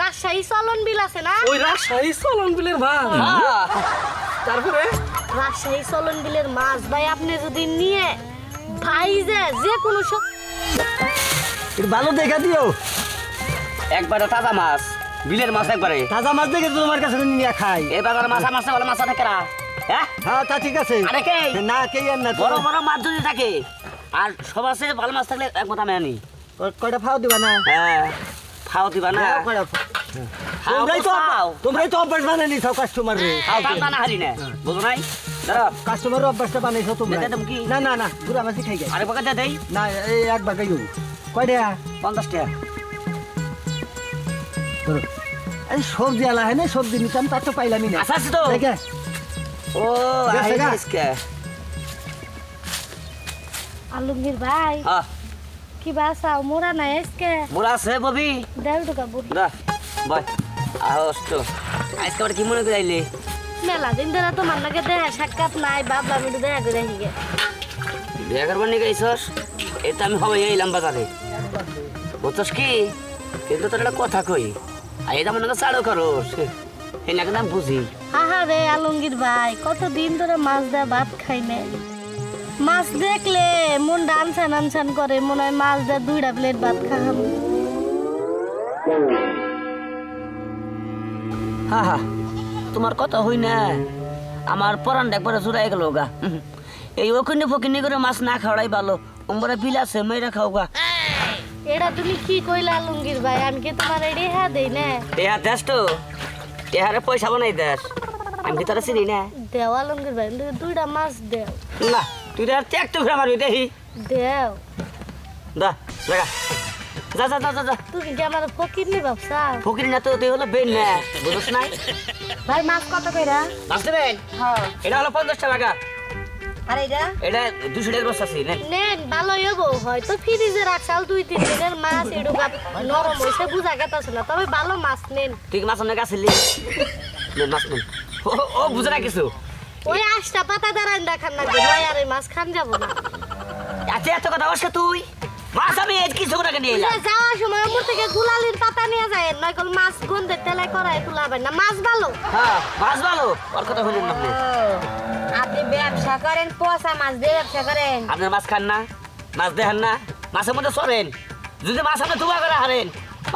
রাজশাহী চলন বিল আছে না? ওই রাজশাহী চলন বিলের ভাত তারপরে? রাজশাহী চলন বিলের মাছ ভাই আপনি যদি নিয়ে ভাই যে যে কোনো ভালো দেখা দিও। একবারে তাজা মাছ বিলের মাছ একবারে। তাজা মাছ দেখে তোমার কাছে নিয়ে খাই। এই বাজারে মাছা মাছে বলে মাছা থাকে না হ্যাঁ? হ্যাঁ তা ঠিক আছে। আরে কে? না কে আর না বড় বড় মাছ যদি থাকে আর সব আছে ভালো মাছ থাকলে এক মতো আমি কয়টা ফাও দিবা না? হ্যাঁ। খাও দিবা না। হ্যাঁ, তোমরাই তো খাও। তোমরাই তো অভ্যাস বানাই সব কাস্টমার রে। খাও তার দানা হারি না। বুঝো নাই? কাস্টমার অভ্যাসটা বানাইছো তোমরা? না না না পুরা মাছি খাই গে আরেক বাগাতে দেই। না এই এক বাগাই দেবো কয়টা পঞ্চাশ টাকা। ধরো। এই সবজি আলা হয় না সবজি নিতাম তার তো পাইলামই না। আচ্ছা তো। দেখে ও আইসকে আলমগীর ভাই। হ্যাঁ। কি বাসা মোরা নাই আজকে। মোরা আছে ববি। দেড় টাকা বুড়ি দা বয় আহস তো আজকে কি মনে করে আইলি মেলা দিন ধরে তোমার নাকি দেখা সাক্ষাৎ নাই ভাবলাম একটু দেখা করে হিগে বিয়া করবার নিয়ে গেছস এটা আমি হবে এইলাম বাজারে বুঝছস কি? কিন্তু তোর একটা কথা কই। আর এটা মনে কর চাড়ো করস এই নাকি দাম বুঝি আহা রে আলমগীর ভাই কতদিন ধরে মাছ দেয়া ভাত খাই না? মাছ দেখলে মনটা আনছান আনছান করে মনে হয় মাছ দেয়া দুইটা প্লেট ভাত খাম হা হা তোমার কথা হই না। আমার পরান একবারে জোড়াই গেল গা। এই ওখানে ফকিনি করে মাছ না খাওয়াই ভালো। উমরা বিল আছে মেয়েরা খাও গা। এটা তুমি কি কইলা আলমগীর ভাই? আমি কি তোমার রেহা দেই না? টেহা দেশ তো। টেহারে পয়সা বানাই দেশ আমি ভিতরে চিনি না? দেও আলমগীর ভাই দুইটা মাছ দেও। না। তুই আর ত্যাগ তো ফিরে মারবি দেখি। দেও। দা লাগা যা যা যা যা তুমি কি আমার ফকির নি ভাবছা ফকির না তো তুই হলো বেন না বুঝছ নাই? ভাই মাছ কত কইরা? মাছ দেবেন? হ্যাঁ। এটা হলো পঞ্চাশ টাকা। আর এইটা? এটা দুশো টাকার বস্তা আছে নেন। নেন ভালোই হব। হয়তো ফ্রিজে রাখছাল দুই তিন দিনের মাছ এডুকা নরম হয়েছে বুঝা গেতাছে না। তবে ভালো মাছ নেন। তুই মাছ অনেক আসলি নেন মাছ নেন। ও বুঝে কিছু? ওই আশটা পাতা দাঁড়ান দেখান না ভাই আর এই মাছ খান যাব না। এত এত কথা বসকে তুই? মাছ আমি কিছু টাকা নিয়ে এলাম। যাওয়ার সময় উপর থেকে গুলালির পাতা নিয়ে যায় মাছ গন্ধের তেলায় করায় তুলাবেন না। মাছ ভালো? হ্যাঁ মাছ ভালো। ওর কথা হইলেন না আপনি। ব্যবসা করেন পয়সা মাছ দিয়ে ব্যবসা করেন। আপনার মাছ খান না মাছ দেখান না মাছের মধ্যে সরেন যদি মাছ আপনি ধোয়া করে হারেন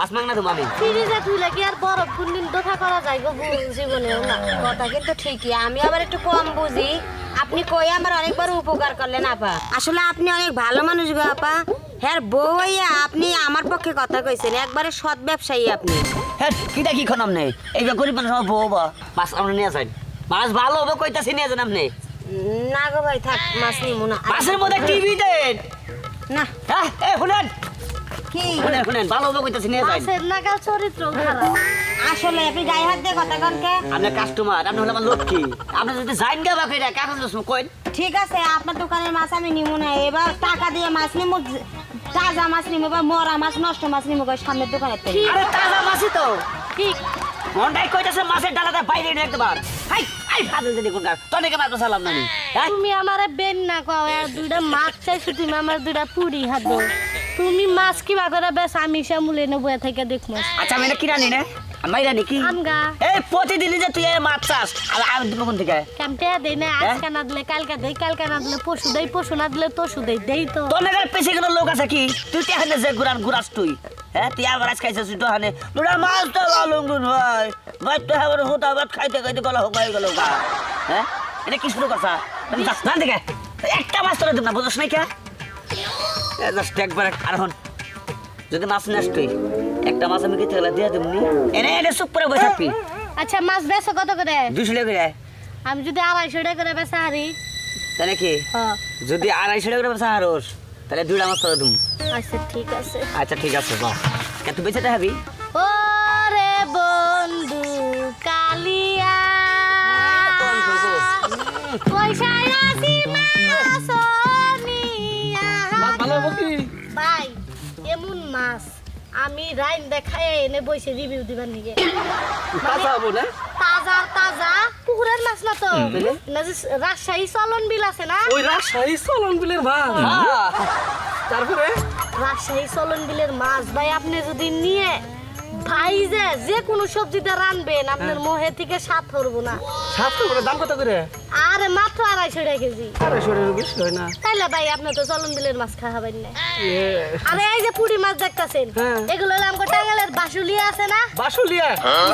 মাছ মাং না তুমি ফ্রিজে তুইলে কি আর বরফ কোনদিন দোকা করা যায় গো না কথা কিন্তু ঠিকই। আমি আবার একটু কম বুঝি। আপনি কই আমার অনেকবার উপকার করলেন আপা। আসলে আপনি অনেক ভালো মানুষ গো আপা। হ্যাঁ বউ হইয়া আপনি আমার পক্ষে কথা কইছেন একবারে সৎ ব্যবসায়ী আপনি। হ্যাঁ কিটা কি খান আপনি এই যে গরিব মানুষ আমার বউ বা মাছ আপনি নিয়ে মাছ ভালো হবে কইতাছি নিয়ে যান আপনি। না গো ভাই থাক মাছ নিমু না। মাছের মধ্যে টিভি দেন। না। হ্যাঁ এ শুনেন। কি? শুনেন শুনেন ভালো হবে কইতাছি নিয়ে যান মাছের নাগাল চরিত্র খারাপ আসলে আপনি গায়ে হাত দিয়ে কথা কনকে আপনার কাস্টমার আপনি হলে আমার লক্ষ্মী। আপনি যদি যাইন গা বাকি কাগজ কইন? ঠিক আছে আপনার দোকানের মাছ আমি নিমু না। এবার টাকা দিয়ে মাছ নিমু তাজা মাছ নিমু বা মরা মাছ নষ্ট মাছ নিমু গো সামনের আরে তাজা মাছই তো। ঠিক। মনটাই কইতাছে মাছের ডালাটা বাইরে নিয়ে একবার হাই হাই ফাজল দিদি কোনকার? তনেকে মাছ সালাম নানি। তুমি আমারে বেন না কও আর দুইটা মাছ চাইছো তুমি আমার দুইটা পুরি হাত দাও। তুমি মাছ কিবা করে বেশ আমি শ্যামুলে নেব থেকে দেখব আচ্ছা আমি এটা কিনা নি না মাইরা নাকি আমগা এই প্রতিদিনই যে তুই মাছ চাস আর আমি দিব কোন থেকে? কেমটে দেই না আজকে না দিলে কালকে দেই কালকে না দিলে পশু দেই পশু না দিলে তসু দেই দেই তো। তনেকের পেছে কোনো লোক আছে কি? তুই তে হানে যে গুরান গুরাস তুই। হ্যাঁ তুই আবার আজ খাইছিস তুই তো হানে দুটা মাছ তো গুণ ভাই। ভাই তুই আবার হোতা ভাত খাইতে খাইতে গলা হোক হয়ে গেল গা। হ্যাঁ? এটা কি শুরু না দেখে? একটা মাছ তোরা দেব না বুঝছ নাই কে? জাস্ট একবার আর যদি মাছ নাস তুই একটা মাছ আমি কেটে গেলে দিয়ে দেবনি এনে এনে চুপ করে বসে থাকবি। আচ্ছা মাছ বেচো কত করে? দুশো টাকা করে। আমি যদি আড়াইশো টাকা করে বেচা হারি। তাহলে কি? হ্যাঁ। যদি আড়াইশো টাকা করে বেচা হারোস তাহলে দুইটা মাছ তোরা দিম। আচ্ছা ঠিক আছে। আচ্ছা ঠিক আছে বাহ। কেন তুই বেঁচে থাকবি? ও রে বন্ধু কালিয়া। পয়সায় রাশি এমন মাছ আমি রাইন দেখায় এনে বসে রিভিউ দিবার নিগে। তাজা হব না? তাজা তাজা পুকুরের মাছ না তো। রাজশাহী চলন বিল আছে না? ওই রাজশাহী চলন বিলের মাছ। তারপরে? রাজশাহী চলন বিলের মাছ ভাই আপনি যদি নিয়ে ভাই যে কোনো সবজিটা রানবেন আপনার মোহে থেকে সাত ধরবো না। সাত করে দাম কত করে? আরে মাত্র আড়াইশো টাকা কেজি। আড়াইশো টাকা বেশি হয় না। তাইলে ভাই আপনি তো চলন দিলের মাছ খাওয়াবেন না। আরে এই যে পুরি মাছ দেখতাছেন হ্যাঁ। এগুলো নাম টাঙ্গালের বাসুলিয়া আছে না? বাসুলিয়া?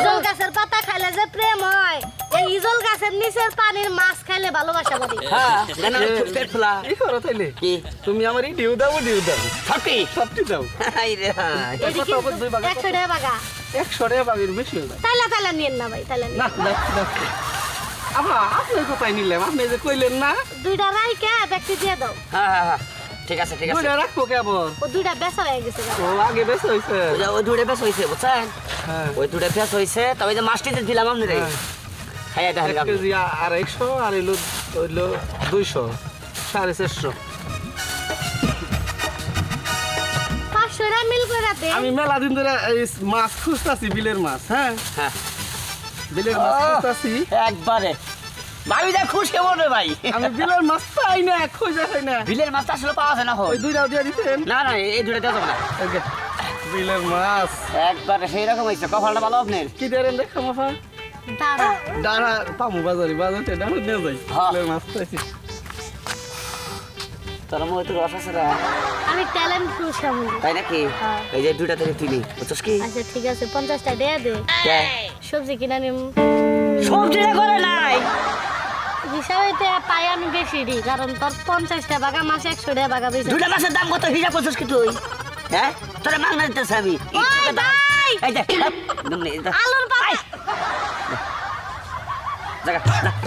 জল গাছের পাতা খাইলে যে প্রেম হয়। এই ইজল গাছের নিচের পানির মাছ খাইলে ভালোবাসা বাড়ি হ্যাঁ জানো না, খুব পেট ফোলা। কি করো তাইলে? কি? তুমি আমার ডিউ দাও ডিউ দাও। সত্যি? সবটি দাও। হাই রে হাই। কত হবে দুই বাগা? একশো টাকা বাগা। একশো টাকা পাবির বেশি হয় না তাইলে তাইলে নিয়েন না ভাই তাইলে না না। না আহা আপনি কোথায় নিলাম। আপনি যে কইলেন না। দুইটা রাইকে ব্যক্তি দিয়ে দাও। হ্যাঁ হ্যাঁ হ্যাঁ। ঠিক আছে ঠিক আছে। দুইটা রাখব কেবল ও দুইটা বেচা হয়ে গেছে ও আগে বেশ হয়েছে ওই ওই দুটো হয়েছে বুঝছেন? হ্যাঁ। ওই দুটো ফেস হয়েছে তবে যে মাছটি দিলাম আপনি রে। খাইয়া এক কেজি আড়াইশো আর এলো হইল দুইশো সাড়ে চারশো। আমি মেলা দিন ধরে মাছ খুঁজতাছি বিলের মাছ হ্যাঁ? হ্যাঁ। বিলের মাছ! খুঁজতাছি। একবারে। ভাবি যা খুশ ভাই। আমি বিলের মাছ পাই না খুঁজে পাই না। বিলের মাছটা আসলে পাওয়া যায় না ওই দুইটাও দিয়ে দিতেন। না না এই দুটো দেওয়া যাবে না। বিলের মাছ। একবারে সেই রকম হয়েছে। কপালটা ভালো আপনার? কি দেন দেখা মাফা দাঁড়া ডানা পামু বাজারে বাজারে ডানা নিয়ে যাই হ্যাঁ। বিলের মাছ পাইছি তোর মধ্যে তো রস আছে রে আমি ট্যালেন্ট পুরুষ আমি তাই নাকি হ্যাঁ। এই যে দুইটা থেকে তুলি বুঝছিস কি আচ্ছা ঠিক আছে পঞ্চাশটা দিয়ে দে কে? সবজি কিনা নিম সবজিটা করে নাই হিসাবে তো পাই আমি বেশি দিই কারণ তোর পঞ্চাশটা বাগা মাসে একশো টাকা বাগা বেশি দুইটা মাছের দাম কত হিসাব করছিস কি তুই হ্যাঁ তোরা মাংনা দিতেছ আমি! এই দুমনি, আলুর যা,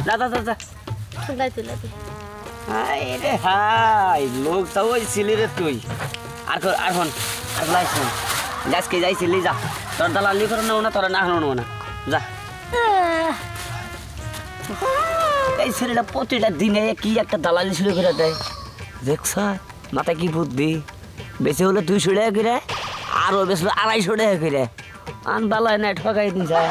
যা, যা, যা। তুলাই তুলে হাই রে হাই লোক তো ওই ছিলি রে তুই। আর কর আর হন আর না আজকে যাইছিলি যা। তোর দালালি করে নেও না তোরা না নেও না। যা। এই ছেলেটা প্রতিটা দিনে কি একটা দালালি শুরু করে দেয়? দেখছ মাথায় কি বুদ্ধি? বেশি হলে দুইশো টাকা করে আরও বেশি আড়াইশো টাকা করে। আন বালায় না ঠকাই দিন যায়।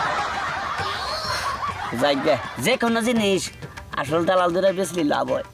যাই গে যে কোনো জিনিস আসল দালাল ধরে বেশি লাভ হয়।